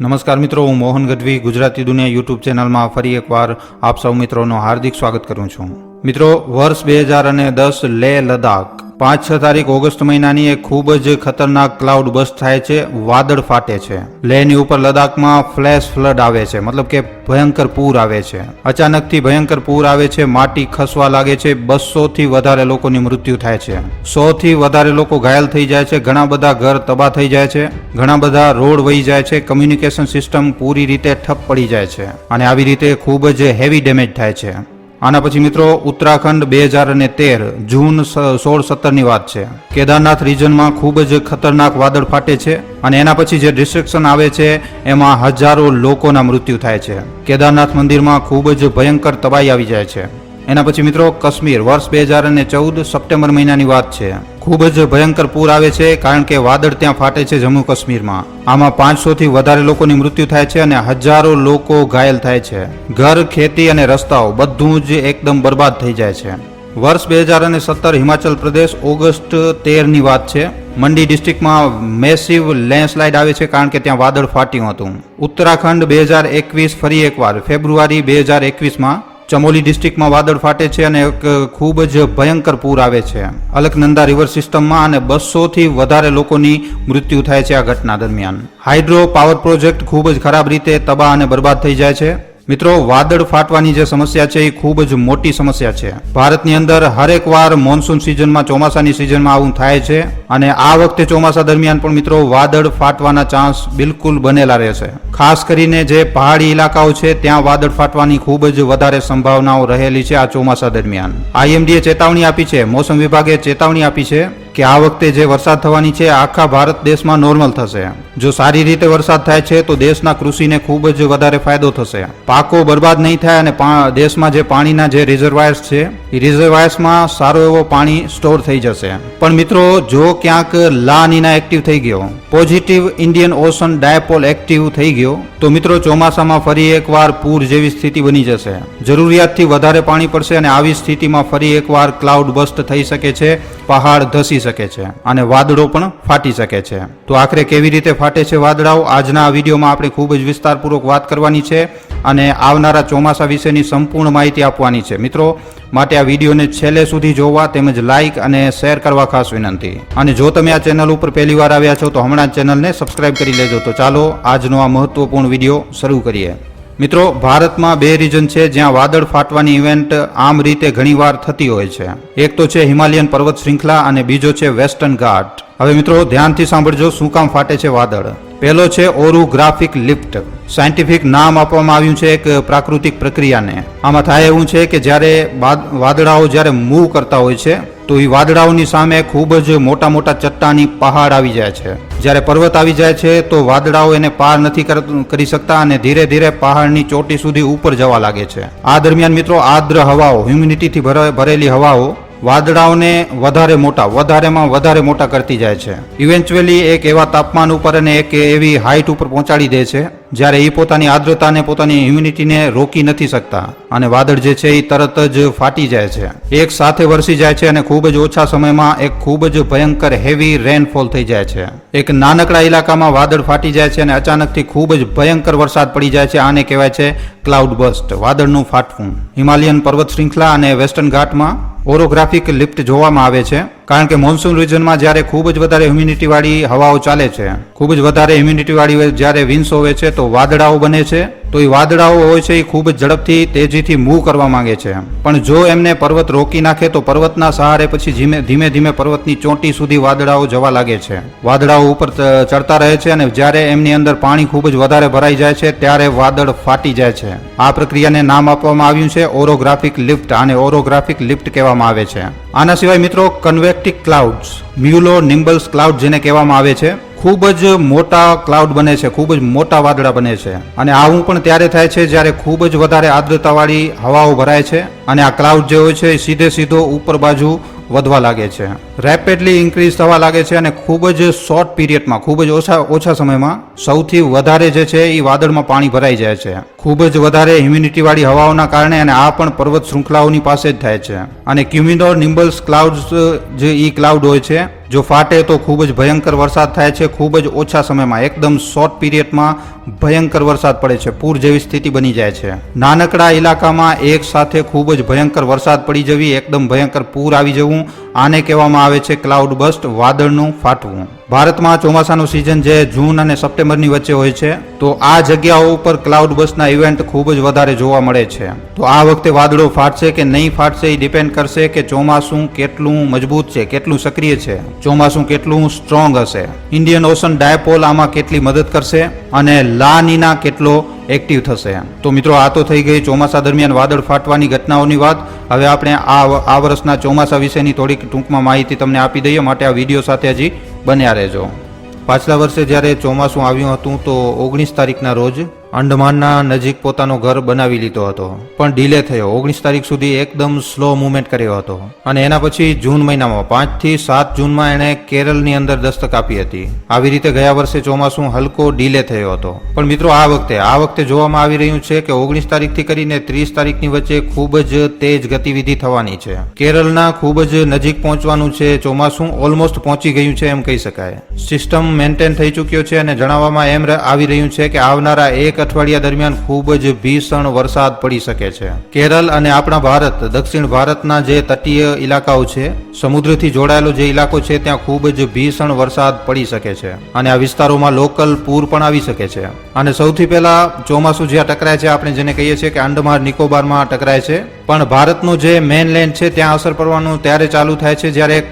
નમસ્કાર મિત્રો, હું મોહન ગઢવી, ગુજરાતી દુનિયા યુટ્યુબ ચેનલમાં ફરી એકવાર આપ સૌ મિત્રોનું હાર્દિક સ્વાગત કરું છું. મિત્રો, વર્ષ બે હજાર અને દસ લેહ લદ્દાખ પાંચ છ તારીખ ઓગસ્ટ મહિનાની એક ખૂબ જ ખતરનાક ક્લાઉડ બસ્ટ થાય છે, વાદળ ફાટે છે. લેહની ઉપર લદ્દાખમાં ફ્લેશ ફ્લડ આવે છે, મતલબ કે ભયંકર પૂર આવે છે. અચાનકથી ભયંકર પૂર આવે છે, માટી ખસવા લાગે છે બસો થી વધારે લોકોની મૃત્યુ થાય છે. સો થી વધારે લોકો ઘાયલ થઈ જાય છે, ઘણા બધા ઘર તબાહ થઈ જાય છે, ઘણા બધા રોડ વહી જાય છે, કમ્યુનિકેશન સિસ્ટમ પૂરી રીતે ઠપ પડી જાય છે. અને આવી રીતે ખૂબ જ હેવી ડેમેજ થાય છે. આના પછી મિત્રો, ઉત્તરાખંડ બે હજાર અને તેર, જૂન સોળ સત્તરની વાત છે. કેદારનાથ રિજનમાં ખૂબ જ ખતરનાક વાદળ ફાટે છે અને એના પછી જે ડિસ્ટ્રક્શન આવે છે, એમાં હજારો લોકોના મૃત્યુ થાય છે. કેદારનાથ મંદિરમાં ખૂબ જ ભયંકર તબાહી આવી જાય છે. એના પછી મિત્રો કાશ્મીર, વર્ષ બે હજાર અને ચૌદ સપ્ટેમ્બર મહિનાની વાત છે. ખૂબ જ ભયંકર પૂર આવે છે કારણ કે વાદળ ત્યાં ફાટે છે જમ્મુ કાશ્મીરમાં. આમાં પાંચસો થી વધારે લોકોની મૃત્યુ થાય છે અને હજારો લોકો ઘાયલ થાય છે. ઘર, ખેતી અને રસ્તાઓ બધું જ એકદમ બરબાદ થઈ જાય છે. વર્ષ બે હજાર અને સત્તર હિમાચલ પ્રદેશ ઓગસ્ટ તેરની વાત છે. મંડી ડિસ્ટ્રિક્ટમાં મેસિવ લેન્ડસ્લાઇડ આવે છે કારણ કે ત્યાં વાદળ ફાટ્યું હતું. ઉત્તરાખંડ બે હજાર એકવીસ ફરી એકવાર, ફેબ્રુઆરી બે હજાર એકવીસમાં ચમોલી ડિસ્ટ્રિક્ટમાં વાદળ ફાટે છે અને એક ખૂબ જ ભયંકર પૂર આવે છે. અલકનંદા રિવર સિસ્ટમમાં અને બસોથી વધારે લોકોની મૃત્યુ થાય છે આ ઘટના દરમિયાન. હાઇડ્રો પાવર પ્રોજેક્ટ ખૂબ જ ખરાબ રીતે તબાહ અને બરબાદ થઈ જાય છે. મિત્રો, વાદળ ફાટવાની જે સમસ્યા છે એ ખૂબ જ મોટી સમસ્યા છે. ભારતની અંદર હરેક વાર મોન્સૂન સિઝનમાં ચોમાસાની સિઝનમાં આવું થાય છે અને આ વખતે ચોમાસા દરમિયાન પણ મિત્રો, વાદળ ફાટવાના ચાન્સ બિલકુલ બનેલા રહેશે. ખાસ કરીને જે પહાડી ઇલાકાઓ છે, ત્યાં વાદળ ફાટવાની ખૂબ જ વધારે સંભાવનાઓ રહેલી છે આ ચોમાસા દરમિયાન. આઈએમડીએ ચેતવણી આપી છે, મોસમ વિભાગે ચેતવણી આપી છે કે આ વખતે જે વરસાદ થવાની છે, આખા ભારત દેશમાં નોર્મલ થશે. જો સારી રીતે વરસાદ થાય છે, તો દેશના કૃષિને ખૂબ જ વધારે ફાયદો થશે. પાકો બરબાદ નહીં થાય અને દેશમાં જે પાણીના જે રિઝર્વાયર્સ છે, એ રિઝર્વાયર્સમાં સારો એવો પાણી સ્ટોર થઈ જશે. પણ મિત્રો, જો ક્યાંક લાનીના એક્ટિવ થઈ ગયો positive Indian Ocean dipole active થઈ ગયો, તો મિત્રો ચોમાસામાં ફરી એકવાર પૂર જેવી સ્થિતિ બની જશે. જરૂરિયાતથી વધારે પાણી પડશે અને આવી સ્થિતિમાં ફરી એકવાર ક્લાઉડ બસ્ટ થઈ શકે છે, પહાડ ધસી શકે છે અને વાદળો પણ ફાટી શકે છે. તો આખરે કેવી રીતે ફાટે છે વાદળાઓ. આજના વિડીયોમાં આપણે ખૂબ જ વિસ્તારપૂર્વક વાત કરવાની છે અને આવનારા ચોમાસા વિશેની સંપૂર્ણ માહિતી આપવાની છે. મિત્રો, માટે આ વિડીયોને છેલ્લે સુધી જોવા તેમજ લાઇક અને શેર કરવા ખાસ વિનંતી. અને જો તમે આ ચેનલ ઉપર પહેલી વાર આવ્યા છો તો હમણાં ચેનલને સબસ્ક્રાઇબ કરી લેજો. તો ચાલો આજનો આ મહત્વપૂર્ણ વીડિયો શરૂ કરીએ. મિત્રો, ભારતમાં બે રીજન છે જ્યાં વાદળ ફાટવાની ઇવેન્ટ આમ રીતે ઘણીવાર થતી હોય છે. એક તો છે હિમાલયન પર્વત શ્રૃંખલા અને બીજો છે વેસ્ટર્ન ઘાટ હવે મિત્રો, ધ્યાનથી સાંભળજો શું કામ ફાટે છે વાદળ. પહેલો છે ઓરુગ્રાફિક લિફ્ટ સાયન્ટિફિક નામ આપવામાં આવ્યું છે એક પ્રાકૃતિક પ્રક્રિયાને. આમાં થાય એવું છે કે જ્યારે વાદળાઓ જ્યારે મૂવ કરતા હોય છે તો એ વાદળાઓની સામે ખૂબ જ મોટા મોટા ચટ્ટાની પહાડ આવી જાય છે. જ્યારે પર્વત આવી જાય છે, તો વાદળાઓ એને પાર નથી કર- શકતા અને ધીરે ધીરે પહાડની ચોટી સુધી ઉપર જવા લાગે છે. આ દરમિયાન મિત્રો આર્દ્ર હવાઓ, હ્યુમિડિટીથી ભરા- ભરેલી હવાઓ વાદળાઓને વધારે મોટા, વધારેમાં વધારે મોટા કરતી જાય છે. ઇવેન્ચ્યુઅલી એક એવા તાપમાન ઉપર અને એક એવી હાઇટ ઉપર પહોંચાડી દે છે, જ્યારે એ પોતાની આર્દ્રતાને, પોતાની હ્યુમિડિટીને રોકી નથી શકતા. અને વાદળ જે છે એ તરત જ ફાટી જાય છે. એક સાથે વરસી જાય છે અને ખૂબ જ ઓછા સમયમાં એક ખૂબ જ ભયંકર હેવી રેનફોલ થઈ જાય છે. એક નાનકડા ઇલાકામાં વાદળ ફાટી જાય છે અને અચાનકથી ખૂબ જ ભયંકર વરસાદ પડી જાય છે. આને કહેવાય છે ક્લાઉડ બસ્ટ વાદળનું ફાટવું હિમાલયન પર્વત શ્રૃંખલા અને વેસ્ટર્ન ઘાટમાં ઓરોગ્રાફિક લિફ્ટ જોવામાં આવે છે. કારણ કે મોન્સૂન રિજનમાં જ્યારે ખૂબ જ વધારે હ્યુમિડિટીવાળી હવાઓ ચાલે છે, ખૂબ જ વધારે હ્યુમિડિટીવાળી જ્યારે વિન્સ હોવે છે, તો વાદળાઓ બને છે. તો એ વાદળાઓ હોય છે એ ખૂબ જ ઝડપથી તેજીથી મૂવ કરવા માંગે છે. પણ જો એમને પર્વત રોકી નાખે તો પર્વતના સહારે પછી ધીમે ધીમે ધીમે પર્વતની ચોંટી સુધી વાદળાઓ જવા લાગે છે. વાદળાઓ ઉપર ચડતા રહે છે અને જ્યારે એમની અંદર પાણી ખૂબ જ વધારે ભરાઈ જાય છે ત્યારે વાદળ ફાટી જાય છે. આ પ્રક્રિયાને નામ આપવામાં આવ્યું છે ઓરોગ્રાફિક લિફ્ટ આને ઓરોગ્રાફિક લિફ્ટ કહેવામાં આવે છે. આના સિવાય મિત્રો કન્વેક્ટિક ક્લાઉડ્સ મ્યુલો નિમ્બલ્સ ક્લાઉડ જેને કહેવામાં આવે છે, ખૂબ જ મોટા ક્લાઉડ બને છે, ખૂબ જ મોટા વાદળા બને છે. અને આવું પણ ત્યારે થાય છે જ્યારે ખૂબ જ વધારે આર્દ્રતાવાળી હવાઓ ભરાય છે અને આ ક્લાઉડ જે હોય છે સીધે સીધો ઉપર બાજુ વધવા લાગે છે. રેપિડલી ઇન્ક્રીઝ થવા લાગે છે અને ખૂબ જ શોર્ટ પીરિયડમાં ખૂબ જ ઓછા ઓછા સમયમાં સૌથી વધારે જે છે એ વાદળમાં પાણી ભરાઈ જાય છે. ખૂબ જ વધારે હ્યુમિડિટીવાળી હવાઓના કારણે અને આ પણ પર્વત શૃંખલાઓની પાસે જ થાય છે. અને ક્યુમિનોર નિમ્બલ્સ ક્લાઉડ્સ જે ઈ ક્લાઉડ હોય છે જો ફાટે તો ખૂબ જ ભયંકર વરસાદ થાય છે. ખૂબ જ ઓછા સમયમાં, એકદમ શોર્ટ પીરિયડમાં ભયંકર વરસાદ પડે છે. પૂર જેવી સ્થિતિ બની જાય છે. નાનકડા ઇલાકામાં એક સાથે ખૂબ જ ભયંકર વરસાદ પડી જવી, એકદમ ભયંકર પૂર આવી જવું આને કહેવામાં આવે છે ક્લાઉડ બસ્ટ વાદળનું ફાટવું. ભારતમાં ચોમાસાનું સિઝન જે જૂન અને સપ્ટેમ્બરની વચ્ચે હોય છે, તો આ જગ્યાઓ ઉપર ક્લાઉડ બસના ઇવેન્ટ ખૂબ જ વધારે જોવા મળે છે. તો આ વખતે વાદળો ફાટશે કે નહીં ફાટશે એ ડિપેન્ડ કરશે કે ચોમાસું કેટલું મજબૂત છે, કેટલું સક્રિય છે. ચોમાસું કેટલું સ્ટ્રોંગ હશે. ઇન્ડિયન ઓશન ડાયપોલ આમાં કેટલી મદદ કરશે અને લાનીના કેટલો એક્ટિવ થશે તો મિત્રો, આ તો થઈ ગઈ ચોમાસા દરમિયાન વાદળ ફાટવાની ઘટનાઓની વાત. હવે આપણે આ આ વર્ષના ચોમાસા વિશેની થોડીક ટૂંકમાં માહિતી તમને આપી દઈએ. માટે આ વીડિયો સાથે હજી બન્યા રહેજો. પાછલા વર્ષે જ્યારે ચોમાસું આવ્યું હતું, તો ઓગણીસ તારીખના રોજ અંડમાનના નજીક પોતાનો ઘર બનાવી લીધો હતો, પણ ડિલે થયો. ઓગણીસ તારીખ સુધી એકદમ સ્લો મુવમેન્ટ કર્યો હતો અને એના પછી જૂન મહિનામાં, પાંચથી સાત જૂનમાં એણે કેરળની અંદર દસ્તક આપી હતી. આવી રીતે ગયા વર્ષે ચોમાસું હલકો ડિલે થયો હતો. પણ મિત્રો, આ વખતે આ વખતે જોવામાં આવી રહ્યું છે કે ઓગણીસ તારીખથી કરીને ત્રીસ તારીખની વચ્ચે ખૂબ જ તેજ ગતિવિધિ થવાની છે. કેરળના ખૂબ જ નજીક પહોંચવાનું છે. ચોમાસું ઓલમોસ્ટ પહોંચી ગયું છે એમ કહી શકાય. સિસ્ટમ મેન્ટેન થઈ ચૂક્યો છે અને જણાવવામાં એમ આવી રહ્યું છે કે આવનારા એક અઠવાડિયા દરમિયાન ખૂબ જ ભીષણ વરસાદ પડી શકે છે. કેરળ અને આપણા ભારત, દક્ષિણ ભારતના જે તટીય ઇલાકાઓ છે, સમુદ્રથી જોડાયેલો જે ઇલાકો છે, ત્યાં ખૂબ જ ભીષણ વરસાદ પડી શકે છે. અને આ વિસ્તારોમાં લોકલ પૂર પણ આવી શકે છે. અને સૌથી પહેલા ચોમાસું જ્યાં ટકરાય છે, આપણે જેને કહીએ છીએ કે અંડમાન નિકોબારમાં ટકરાય છે. પણ ભારતનું જે મેઇનલેન્ડ છે, ત્યાં અસર પડવાનું ત્યારે ચાલુ થાય છે, જ્યારે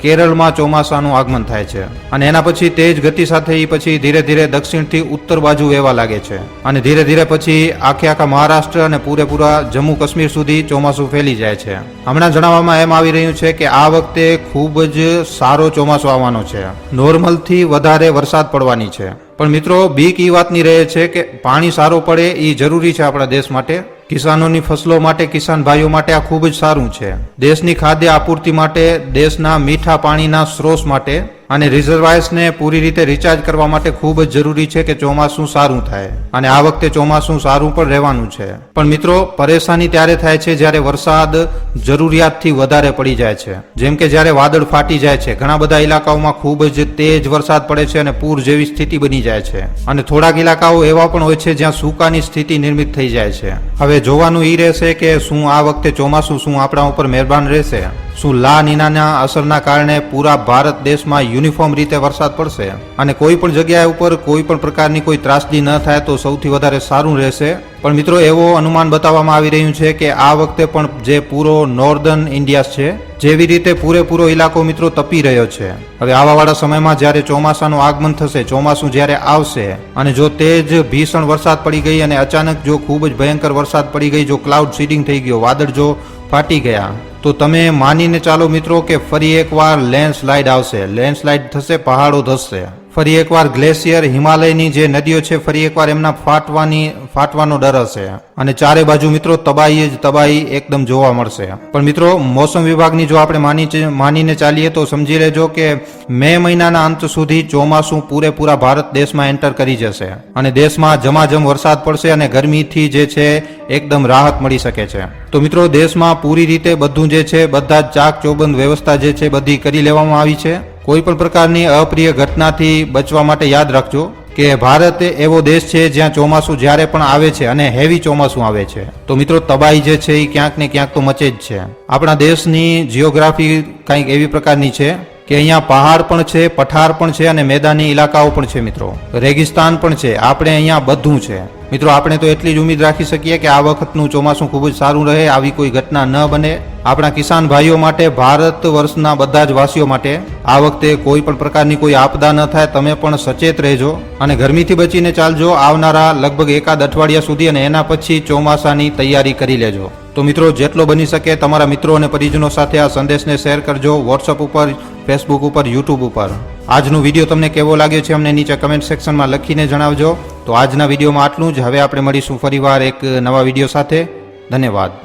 કેરળમાં ચોમાસાનું આગમન થાય છે. અને એના પછી તેજ ગતિ સાથે એ પછી ધીરે ધીરે દક્ષિણથી ઉત્તર બાજુ વહેવા લાગે છે. અને ધીરે ધીરે પછી આખે આખા મહારાષ્ટ્ર અને પૂરેપૂરા જમ્મુ કાશ્મીર સુધી ચોમાસું ફેલી જાય છે. હમણાં જણાવવામાં એમ આવી રહ્યું છે કે આ વખતે ખૂબ જ સારો ચોમાસો આવવાનો છે. નોર્મલથી વધારે વરસાદ પડવાની છે. પણ મિત્રો બીક એ વાતની રહે છે કે પાણી સારો પડે એ જરૂરી છે આપણા દેશ માટે. કિસાનોની ફસલો માટે, કિસાન ભાઈઓ માટે આ ખૂબ જ સારું છે. દેશની ખાદ્ય આપૂર્તિ માટે, દેશના મીઠા પાણીના સ્ત્રોત માટે અને રિઝર્વાયર્સને પૂરી રીતે રિચાર્જ કરવા માટે ખૂબ જ જરૂરી છે કે ચોમાસું સારું થાય. અને આ વખતે ચોમાસું સારું પણ રહેવાનું છે. પણ મિત્રો, પરેશાની ત્યારે થાય છે જ્યારે વરસાદ જરૂરિયાતથી વધારે પડી જાય છે. જેમ કે જ્યારે વાદળ ફાટી જાય છે. ઘણા બધા ઇલાકાઓમાં ખૂબ જ તેજ વરસાદ પડે છે અને પૂર જેવી સ્થિતિ બની જાય છે. અને થોડાક ઇલાકાઓ એવા પણ હોય છે જ્યાં સૂકાની સ્થિતિ નિર્મિત થઈ જાય છે. હવે જોવાનું એ રહેશે કે શું આ વખતે ચોમાસું શું આપણા ઉપર મહેરબાન રહેશે? શું લા નીનાના અસરના કારણે પૂરા ભારત દેશમાં યુનિફોર્મ રીતે વરસાદ પડશે? અને કોઈ પણ જગ્યાએ ઉપર કોઈ પણ પ્રકારની કોઈ ત્રાસદી ન થાય તો સૌથી વધારે સારું રહેશે? પણ મિત્રો, એવો અનુમાન બતાવવામાં આવી રહ્યું છે કે આ વખતે પણ જે પૂરો નોર્ધન ઇન્ડિયા છે, જેવી રીતે પૂરેપૂરો ઇલાકો મિત્રો તપી રહ્યો છે. હવે આવાવાળા સમયમાં જ્યારે ચોમાસાનું આગમન થશે, ચોમાસું જ્યારે આવશે, અને જો તે જ ભીષણ વરસાદ પડી ગઈ અને અચાનક જો ખૂબ જ ભયંકર વરસાદ પડી ગઈ, જો ક્લાઉડ સીડિંગ થઈ ગયો, વાદળ જો ફાટી ગયા તો તમે માનીને ચાલો મિત્રો કે ફરી એકવાર લેન્ડસ્લાઇડ આવશે. લેન્ડસ્લાઇડ થશે પહાડો ધસશે. ફરી એકવાર ગ્લેશિયર હિમાલયની જે નદીઓ છે, ફરી એકવાર એમના ફાટવાની, ફાટવાનો ડર હશે. અને ચારે બાજુ મિત્રો તબાહી જ તબાહી એકદમ જોવા મળશે. પણ મિત્રો, મોસમ વિભાગની જો આપણે માની માનીને ચાલીએ તો સમજી લેજો કે મે મહિનાના અંત સુધી ચોમાસું પૂરેપૂરા ભારત દેશમાં એન્ટર કરી જશે. અને દેશમાં જમાજમ વરસાદ પડશે અને ગરમીથી જે છે, એકદમ રાહત મળી શકે છે. તો મિત્રો, દેશમાં પૂરી રીતે બધું જે છે, બધા જ ચાક ચોબંધ વ્યવસ્થા જે છે, બધી કરી લેવામાં આવી છે. કોઈ પણ પ્રકારની અપ્રિય ઘટનાથી બચવા માટે યાદ રાખજો કે ભારત એવો દેશ છે જ્યાં ચોમાસું જ્યારે પણ આવે છે અને હેવી ચોમાસું આવે છે. તો મિત્રો, તબાહી જે છે એ ક્યાંક ને ક્યાંક તો મચે જ છે. આપણા દેશની જિયોગ્રાફી કંઈક એવી પ્રકારની છે કે અહીંયા પહાડ પણ છે, પઠાર પણ છે અને મેદાની ઇલાકાઓ પણ છે મિત્રો. રેગિસ્તાન પણ છે. આપણે અહીંયા બધું છે. મિત્રો, આપણે તો એટલી જ ઉમ્મીદ રાખી શકીએ કે આ વખતનું ચોમાસું ખૂબ જ સારું રહે, આવી કોઈ ઘટના ન બને. આપણા કિસાન ભાઈઓ માટે, ભારત વર્ષના બધા જ વાસીઓ માટે આ વખતે કોઈ પણ પ્રકારની કોઈ આપદા ન થાય. તમે પણ સચેત રહેજો અને ગરમીથી બચીને ચાલજો. આવનારા લગભગ એકાદ અઠવાડિયા સુધી અને એના પછી ચોમાસાની તૈયારી કરી લેજો. તો મિત્રો, જેટલો બની શકે તમારા મિત્રો અને પરિજનો સાથે આ સંદેશને શેર કરજો. વોટ્સઅપ ઉપર ફેસબુક ઉપર યુટ્યુબ ઉપર. આજનો વીડિયો તમને કેવો લાગ્યો છે અમને નીચે કમેન્ટ સેક્શનમાં લખીને જણાવજો. તો આજના વિડીયોમાં આટલું જ. હવે આપણે મળીશું ફરીવાર એક નવા વીડિયો સાથે. ધન્યવાદ.